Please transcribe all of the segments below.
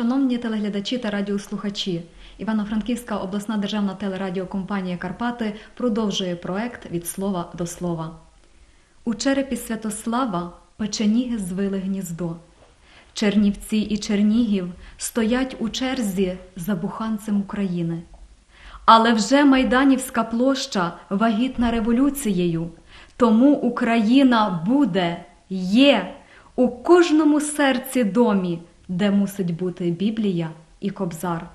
Шановні телеглядачі та радіослухачі, Івано-Франківська обласна державна телерадіокомпанія Карпати продовжує проект від слова до слова. У черепі Святослава печеніги звили гніздо. Чернівці і Чернігів стоять у черзі за буханцем України. Але вже Майданівська площа вагітна революцією, тому Україна буде, є у кожному серці домі, де мусить бути Біблія і Кобзар.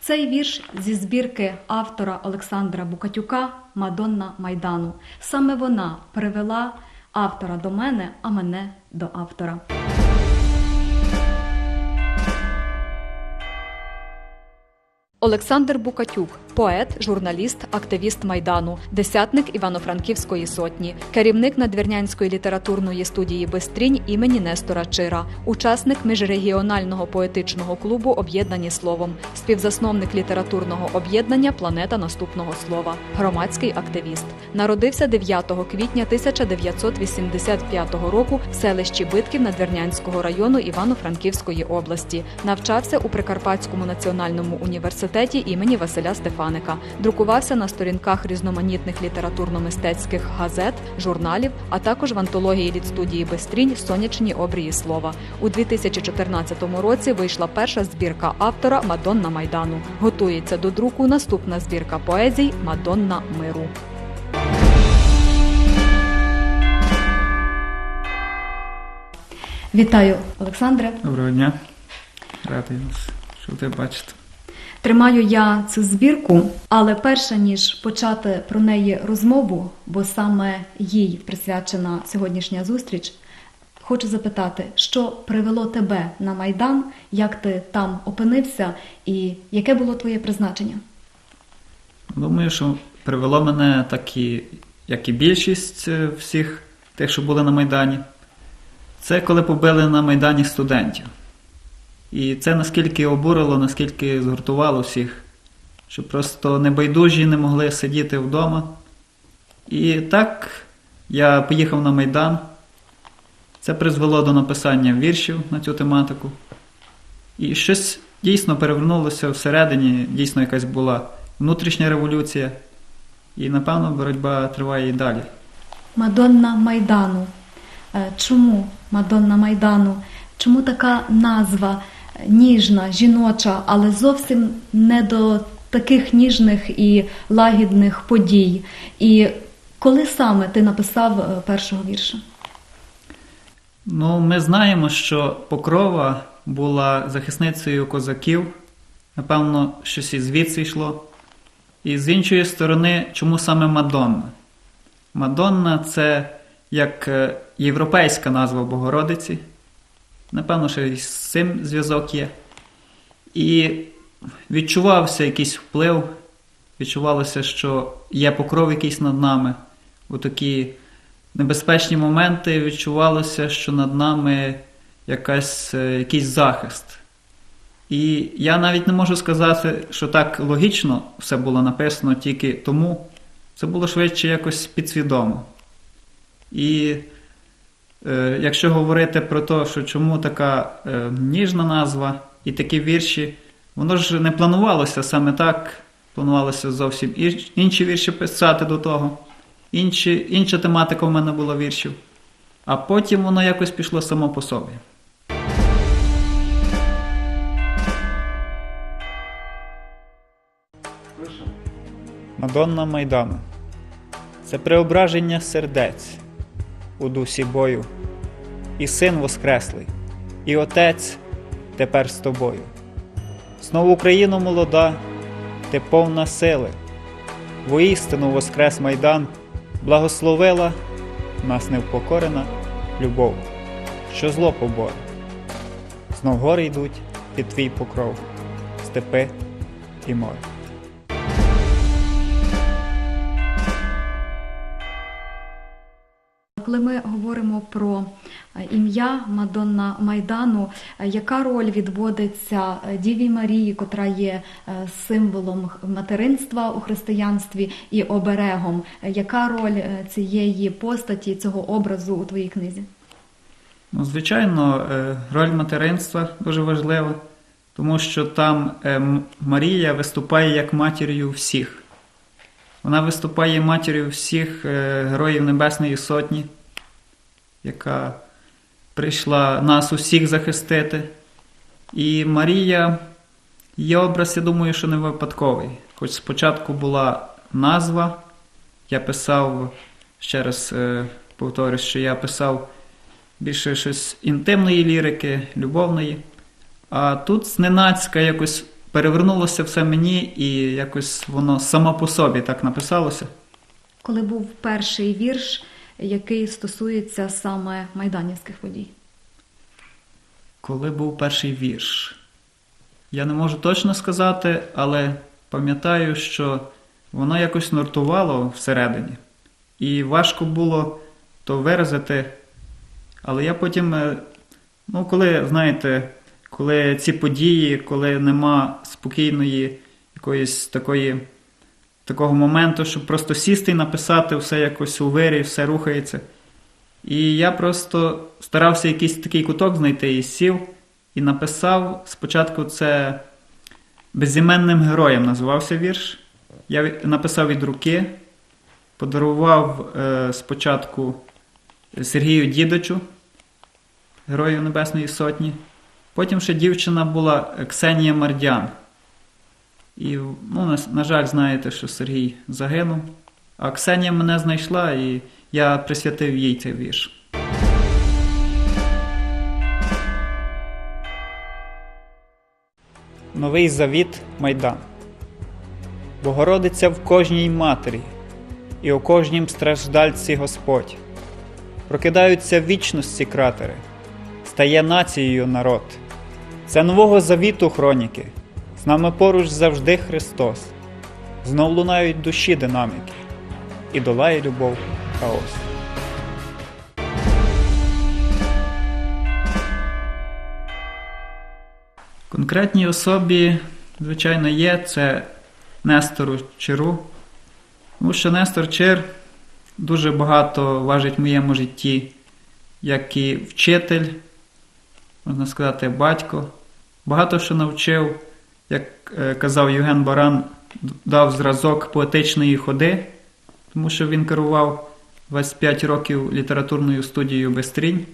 Цей вірш зі збірки автора Олександра Букатюка Мадонна Майдану. Саме вона привела автора до мене, а мене до автора. Олександр Букатюк, поет, журналіст, активіст майдану, десятник Івано-Франківської сотні, керівник надвірнянської літературної студії Бестрінь імені Нестора Чира, учасник міжрегіонального поетичного клубу Об'єднані словом, співзасновник літературного об'єднання Планета наступного слова, громадський активіст. Народився 9 квітня 1985 року в селищі Битків Надвірнянського району Івано-Франківської області. Навчався у Прикарпатському національному університеті імені Василя Стефаника. Друкувався на сторінках різноманітних літературно-мистецьких газет, журналів, а також в антології літстудії Бестрінь Сонячні обрії слова. У 2014 році вийшла перша збірка автора Мадонна Майдану. Готується до друку наступна збірка поезій Мадонна миру. Вітаю, Олександре. Доброго дня. Радий вас, що ви бачите. Тримаю я цю збірку, але перше ніж почати про неї розмову, бо саме їй присвячена сьогоднішня зустріч, хочу запитати, що привело тебе на майдан, як ти там опинився, і яке було твоє призначення? Думаю, що привело мене так і, як і більшість е, всіх тих, що були на Майдані. Це коли побили на Майдані студентів. І це наскільки обурило, наскільки згуртувало всіх, що просто небайдужі не могли сидіти вдома. І так я поїхав на Майдан. Це призвело до написання віршів на цю тематику. І щось дійсно перевернулося всередині, дійсно якась була внутрішня революція. І, напевно, боротьба триває і далі. Мадонна Майдану. Е, Чому Мадонна Майдану? Чому така назва ніжна, жіноча, але зовсім не до таких ніжних і лагідних подій? І коли саме ти написав е, першого вірша? Ну, ми знаємо, що Покрова була захисницею козаків. Напевно, щось і звідси йшло. І з іншої сторони, чому саме Мадонна? Мадонна це як е, європейська назва Богородиці. Напевно, що і з цим зв'язок є. І відчувався якийсь вплив, відчувалося, що є покров якийсь над нами. У такі небезпечні моменти відчувалося, що над нами якась, е, якийсь захист. І я навіть не можу сказати, що так логічно все було написано тільки тому. Це було швидше якось підсвідомо. І якщо говорити про те, що чому така е, ніжна назва і такі вірші, воно ж не планувалося саме так. Планувалося зовсім інші вірші писати до того. Інші, інша тематика в мене була віршів. А потім воно якось пішло само по собі. Мадонна Майдану. Це преображення сердець у дусі бою. І син воскреслий, і отець тепер з тобою. Знову Україна молода, ти повна сили. Воістину воскрес майдан, благословила нас невпокорена любов, що зло поборе. Знов гори йдуть під твій покров, степи і море. Коли ми говоримо про ім'я Мадонна Майдану, е, яка роль відводиться е, Діві Марії, котра є е, символом материнства у християнстві і оберегом? Яка роль цієї постаті, цього образу у твоїй книзі? Ну, звичайно, роль материнства дуже важлива. тому що там Марія виступає як матір'ю всіх. Вона виступає матір'ю всіх героїв Небесної Сотні, яка прийшла нас усіх захистити. І Марія, її образ, я думаю, що не випадковий. Хоч спочатку була назва, я писав, ще раз е, повторюсь, що я писав більше щось інтимної лірики, любовної. А тут зненацька якось перевернулося все мені, і якось воно само по собі так написалося. Коли був перший вірш, який стосується саме майданівських подій. Коли був перший вірш. Я не можу точно сказати, але пам'ятаю, що воно якось нуртувало всередині. І важко було то виразити. Але я потім, е, ну, коли, знаєте, коли ці події, коли нема спокійної якоїсь такої, такого моменту, щоб просто сісти і написати все якось у вирі, все рухається. І я просто старався якийсь такий куток знайти і сів, і написав спочатку це безіменним героєм називався вірш. Я написав від руки, подарував е, спочатку Сергію Дідочу, Герою Небесної Сотні. Потім ще дівчина була Ксенія Мардян. І, ну, на, на жаль, знаєте, що Сергій загинув. А Ксенія мене знайшла, і я присвятив їй цей вірш. Новий завіт Майдан. Богородиця в кожній матері, і у кожнім страждальці Господь. Прокидаються вічності кратери, стає нацією народ. Це нового завіту хроніки. З нами поруч завжди Христос. Знов лунають душі динаміки, і долає любов хаос. Конкретній особі, звичайно, є це Нестору Чиру. Тому що Нестор Чир дуже багато важить в моєму житті, як і вчитель, можна сказати, батько. Багато що навчив, як е, казав Євген Баран, дав зразок поетичної ходи, тому що він керував 25 років літературною студією Бестрінь.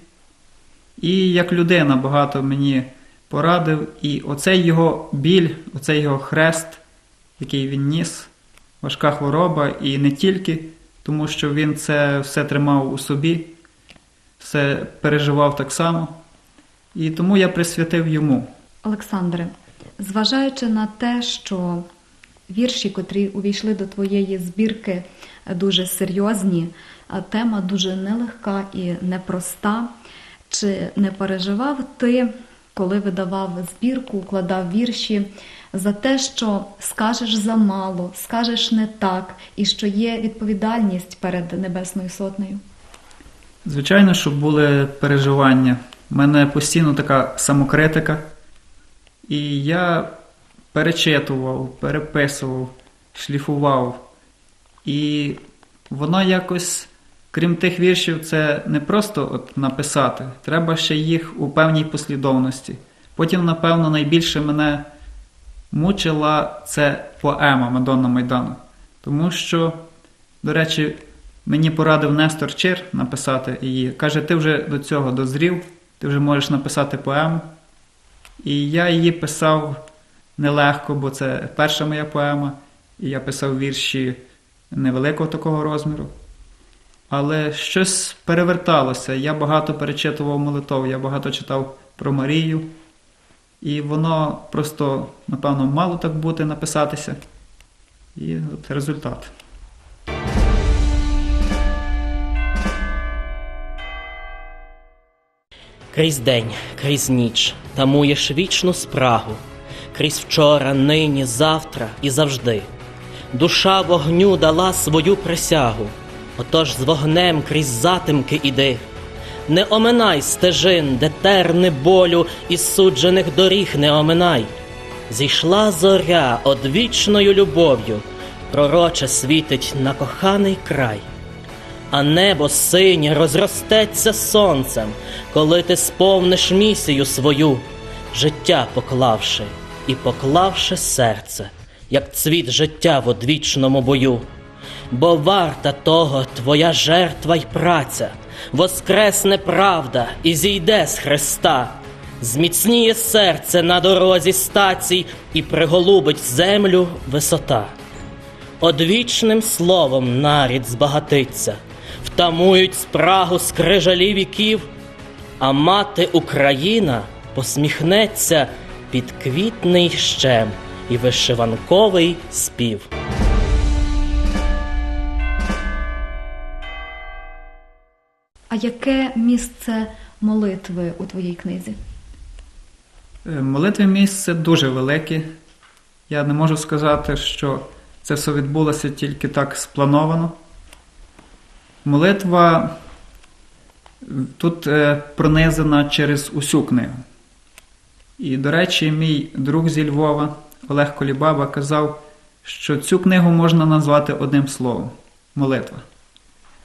І як людина багато мені порадив. І оцей його біль, оцей його хрест, який він ніс, важка хвороба, і не тільки, тому що він це все тримав у собі, все переживав так само. І тому я присвятив йому. Олександре, зважаючи на те, що вірші, котрі увійшли до твоєї збірки, дуже серйозні, тема дуже нелегка і непроста. Чи не переживав ти, коли видавав збірку, укладав вірші, за те, що скажеш замало, скажеш не так, і що є відповідальність перед Небесною Сотнею? Звичайно, що були переживання. У мене постійно така самокритика. І я перечитував, переписував, шліфував. І воно якось, крім тих віршів, це не просто от написати. Треба ще їх у певній послідовності. Потім, напевно, найбільше мене мучила це поема Мадонна Майдану. Тому що, до речі, мені порадив Нестор Чир написати її. Каже, ти вже до цього дозрів, ти вже можеш написати поему. І я її писав нелегко, бо це перша моя поема, і я писав вірші невеликого такого розміру. Але щось переверталося. Я багато перечитував молитов, я багато читав про Марію. І воно просто, напевно, мало так бути написатися. І от результат. Крізь день, крізь ніч тамуєш вічну спрагу, крізь вчора, нині, завтра і завжди. Душа вогню дала свою присягу, отож з вогнем крізь затемки іди. Не оминай стежин, де терни болю і суджених доріг не оминай. Зійшла зоря одвічною любов'ю, пророче світить на коханий край а небо синє розростеться сонцем, коли ти сповниш місію свою, життя поклавши, і поклавши серце, як цвіт життя в одвічному бою. Бо варта того твоя жертва й праця, воскресне правда і зійде з Христа, зміцніє серце на дорозі стацій і приголубить землю висота. Одвічним словом нарід збагатиться, втамують спрагу скрижалі віків, а мати Україна посміхнеться під квітний щем і вишиванковий спів. А яке місце молитви у твоїй книзі? Е, Молитве місце дуже велике. Я не можу сказати, що це все відбулося тільки так сплановано. Молитва е, тут е, пронизана через усю книгу. І, до речі, мій друг зі Львова Олег Колібаба казав, що цю книгу можна назвати одним словом молитва.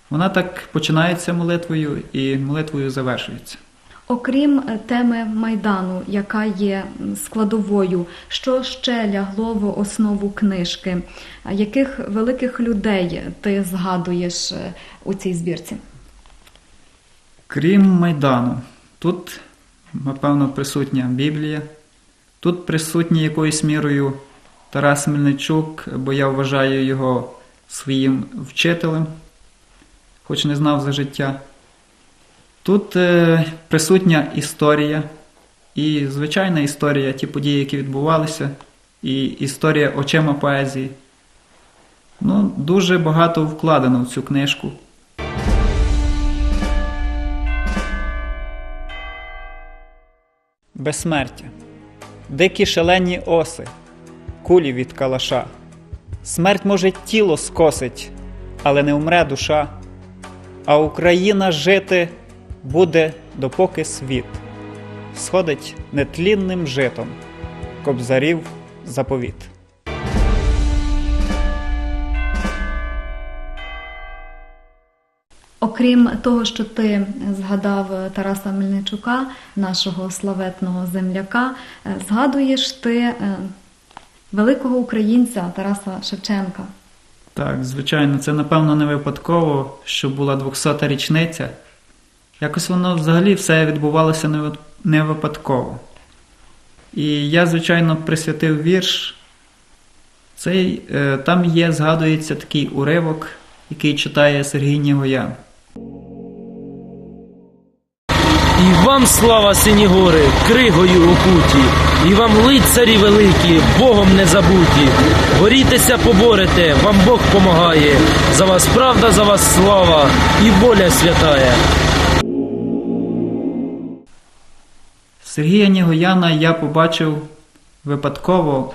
Вона так починається молитвою і молитвою завершується. Окрім е, теми Майдану, яка є складовою, що ще лягло в основу книжки? Яких великих людей ти згадуєш е, у цій збірці? Крім Майдану, тут, напевно, присутня Біблія, тут присутній якоюсь мірою Тарас Мельничук, бо я вважаю його своїм вчителем, хоч не знав за життя. Тут е, присутня історія, і звичайна історія, ті події, які відбувалися, і історія очима поезії. Ну, дуже багато вкладено в цю книжку. Безсмертя. Дикі шалені оси, кулі від калаша. Смерть може тіло скосить, але не умре душа. А Україна жити буде, допоки світ сходить нетлінним житом, кобзарів заповіт. Окрім того, що ти згадав Тараса Мельничука, нашого славетного земляка, е, згадуєш ти е, великого українця Тараса Шевченка. Так, звичайно, це напевно не випадково, що була 200-та річниця. Якось воно взагалі все відбувалося не випадково. І я, звичайно, присвятив вірш. Цей, е, там є, згадується такий уривок, який читає Сергій Нігоян. І вам слава сині гори, кригою окуті, і вам лицарі великі, Богом не забуті. Борітеся, поборете, вам Бог помагає. За вас правда, за вас слава і воля святая. Сергія Нігояна я побачив випадково.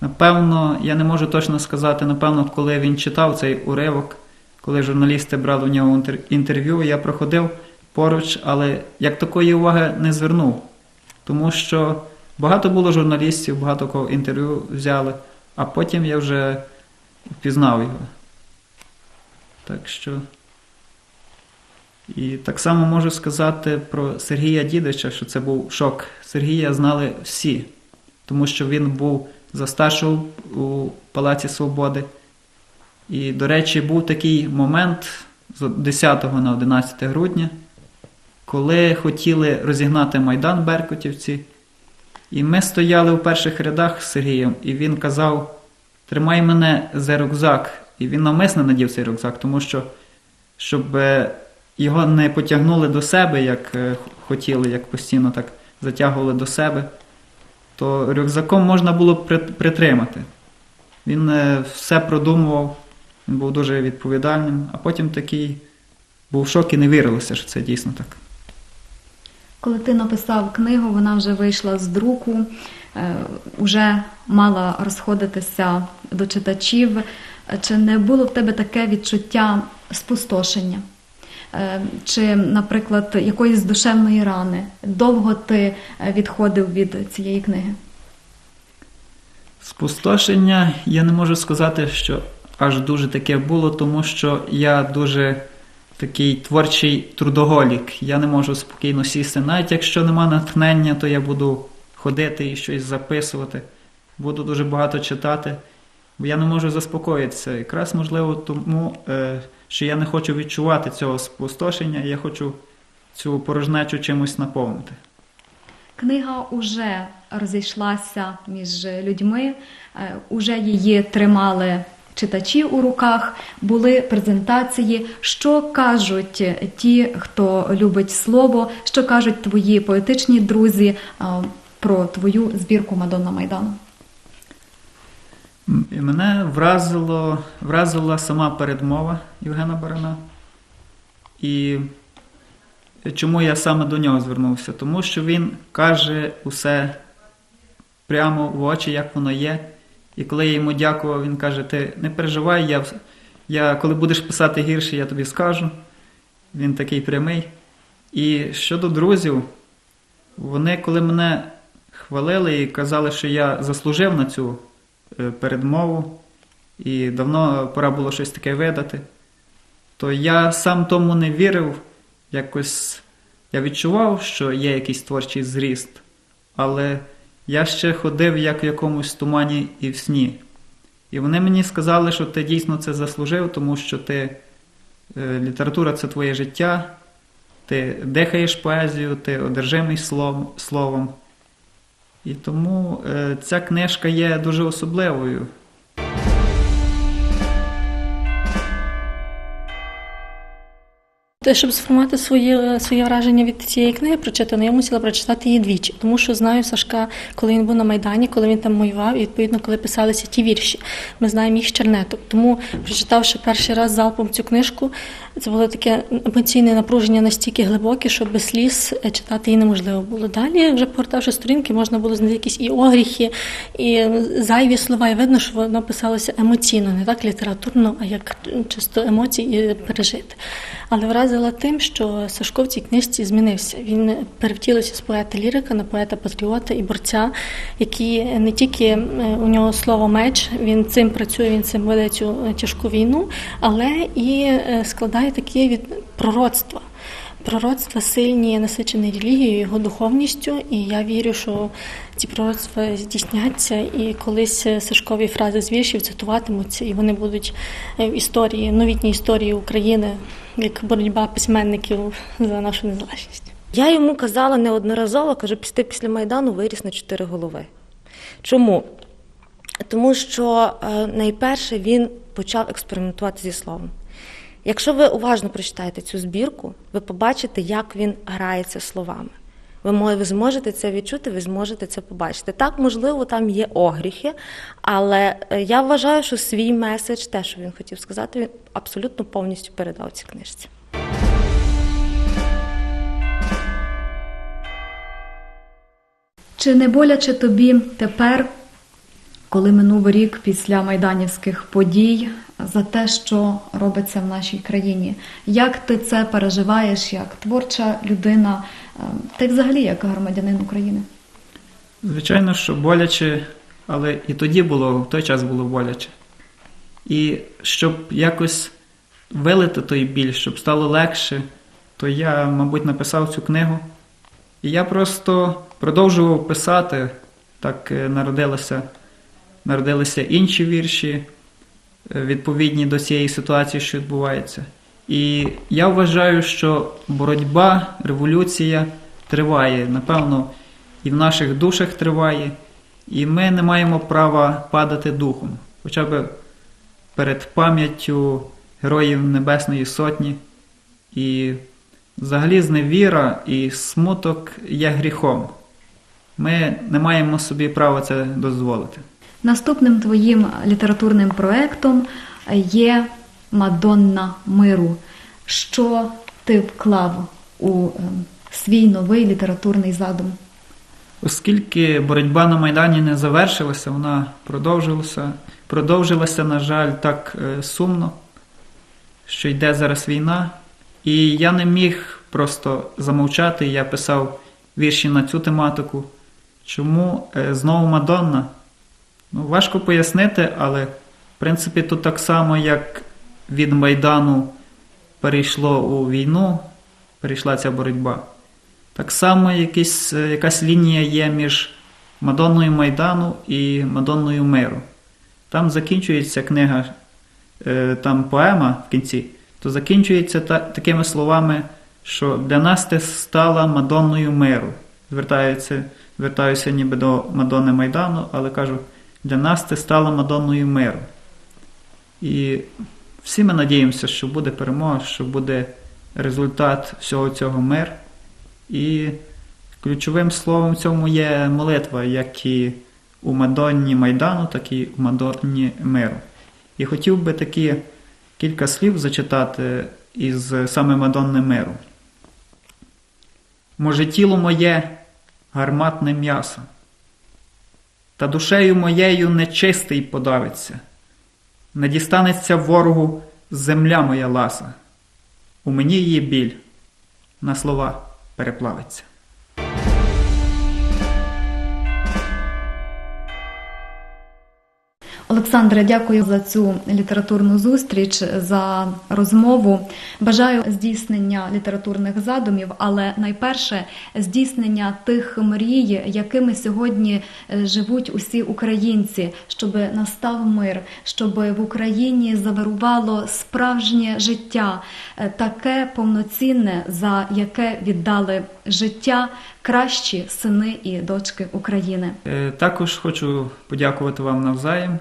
Напевно, я не можу точно сказати, напевно, коли він читав цей уривок, коли журналісти брали у нього інтерв'ю, я проходив поруч, але як такої уваги не звернув. Тому що багато було журналістів, багато кого інтерв'ю взяли, а потім я вже впізнав його. Так що. І так само можу сказати про Сергія Дідича, що це був шок. Сергія знали всі, тому що він був за старшого у Палаці Свободи. І, до речі, був такий момент з 10 на 11 грудня, коли хотіли розігнати Майдан Беркутівці. І ми стояли у перших рядах з Сергієм, і він казав: Тримай мене за рюкзак. І він навмисно надів цей рюкзак, тому що щоб е, його не потягнули до себе, як е, хотіли, як постійно так затягували до себе, то рюкзаком можна було при- притримати. Він е, все продумував, він був дуже відповідальним, а потім такий був шок і не вірилося, що це дійсно так. Коли ти написав книгу, вона вже вийшла з друку, е, вже мала розходитися до читачів. Чи не було в тебе таке відчуття спустошення? Е, Чи, наприклад, якоїсь душевної рани? Довго ти е, відходив від цієї книги? Спустошення я не можу сказати, що аж дуже таке було, тому що я дуже такий творчий трудоголік. Я не можу спокійно сісти. Навіть якщо нема натхнення, то я буду ходити і щось записувати. Буду дуже багато читати, бо я не можу заспокоїтися. Якраз можливо тому, е, що я не хочу відчувати цього спустошення, я хочу цю порожнечу чимось наповнити. Книга уже розійшлася між людьми, е, уже її тримали читачі у руках, були презентації. Що кажуть ті, хто любить слово, що кажуть твої поетичні друзі е, про твою збірку Мадонна Майдану? І мене вразило, вразила сама передмова Євгена Барана. І чому я саме до нього звернувся? Тому що він каже усе прямо в очі, як воно є. І коли я йому дякував, він каже: Ти не переживай, я, я коли будеш писати гірше, я тобі скажу. Він такий прямий. І щодо друзів, вони, коли мене хвалили і казали, що я заслужив на цю передмову, і давно пора було щось таке видати, то я сам тому не вірив. Якось я відчував, що є якийсь творчий зріст, але я ще ходив як в якомусь тумані і в сні. І вони мені сказали, що ти дійсно це заслужив, тому що ти е, література це твоє життя, ти дихаєш поезію, ти одержимий словом. І тому е, ця книжка є дуже особливою. Те, щоб сформувати своє, своє враження від цієї книги прочитаної, я мусила прочитати її двічі, тому що знаю Сашка, коли він був на Майдані, коли він там воював, і відповідно, коли писалися ті вірші. Ми знаємо їх з чернеток. Тому, прочитавши перший раз залпом цю книжку, це було таке емоційне напруження настільки глибоке, що без сліз е, читати її неможливо було. Далі, вже погортавши сторінки, можна було знайти якісь і огріхи, і зайві слова. І видно, що воно писалося емоційно, не так літературно, а як чисто емоції пережити. Але вразила тим, що Сашко в цій книжці змінився. Він перевтілився з поета лірика на поета патріота і борця, який не тільки е, у нього слово меч, він цим працює, він цим веде цю е, тяжку війну, але і е, складає такі від пророцтва. Пророцтва сильні, насичені релігією, його духовністю, і я вірю, що ці пророцтва здійсняться, і колись Сашкові фрази з віршів цитуватимуться, і вони будуть е, в історії, новітній історії України, як боротьба письменників за нашу незалежність. Я йому казала неодноразово, кажу, після після Майдану виріс на чотири голови. Чому? Тому що е, найперше він почав експериментувати зі словом. Якщо ви уважно прочитаєте цю збірку, ви побачите, як він грається словами. Ви, зможете це відчути, ви зможете це побачити. Так, можливо, там є огріхи, але е, я вважаю, що свій меседж, те, що він хотів сказати, він абсолютно повністю передав цій книжці. Чи не боляче тобі тепер, коли минув рік після майданівських подій, за те, що робиться в нашій країні? Як ти це переживаєш як творча людина, е, та й взагалі як громадянин України? Звичайно, що боляче, але і тоді було, в той час було боляче. І щоб якось вилити той біль, щоб стало легше, то я, мабуть, написав цю книгу. І я просто продовжував писати. Так е, народилося, народилися інші вірші, е, відповідні до цієї ситуації, що відбувається. І я вважаю, що боротьба, революція триває. Напевно, і в наших душах триває, і ми не маємо права падати духом, хоча б перед пам'яттю героїв Небесної Сотні. І взагалі зневіра і смуток є гріхом. Ми не маємо собі права це дозволити. Наступним твоїм літературним проектом є Мадонна миру. Що ти вклав у е, свій новий літературний задум? Оскільки боротьба на Майдані не завершилася, вона продовжилася, продовжилася, на жаль, так е, сумно, що йде зараз війна. І я не міг просто замовчати, я писав вірші на цю тематику. Чому е, знову Мадонна? Ну, важко пояснити, але в принципі тут так само, як від Майдану перейшло у війну, перейшла ця боротьба. Так само якийсь, е, якась лінія є між Мадонною Майдану і Мадонною Миру. Там закінчується книга, е, там поема в кінці, то закінчується та, такими словами, що для нас ти стала Мадонною миру. Звертаюся, звертаюся ніби до Мадонни Майдану, але кажу, для нас ти стала Мадонною миру. І всі ми надіємося, що буде перемога, що буде результат всього цього мир. І ключовим словом цьому є молитва, як і у Мадонні Майдану, так і у Мадонні миру. І хотів би такі кілька слів зачитати із саме Мадонни миру. Може, тіло моє гарматне м'ясо, та душею моєю нечистий подавиться, не дістанеться ворогу земля моя ласа, у мені її біль, на слова переплавиться. Олександре, дякую за цю літературну зустріч, за розмову. Бажаю здійснення літературних задумів, але найперше здійснення тих мрій, якими сьогодні е, живуть усі українці, щоб настав мир, щоб в Україні завирувало справжнє життя, е, таке повноцінне, за яке віддали життя кращі сини і дочки України. Е, Також хочу подякувати вам навзаєм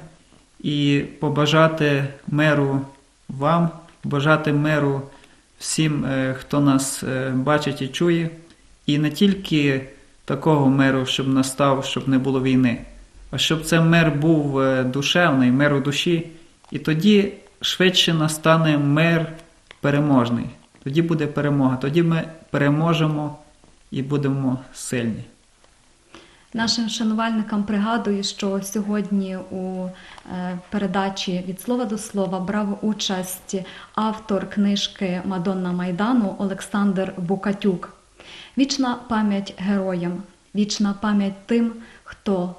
і побажати миру вам, побажати миру всім, е, хто нас е, бачить і чує, і не тільки такого миру, щоб настав, щоб не було війни, а щоб це мир був е, душевний, мир у душі, і тоді швидше настане мир переможний. Тоді буде перемога, тоді ми переможемо і будемо сильні. Нашим шанувальникам пригадую, що сьогодні у е, передачі від слова до слова брав участь автор книжки Мадонна Майдану Олександр Букатюк. Вічна пам'ять героям, вічна пам'ять тим, хто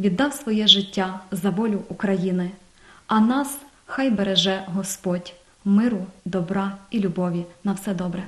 віддав своє життя за волю України. А нас хай береже Господь миру, добра і любові. На все добре.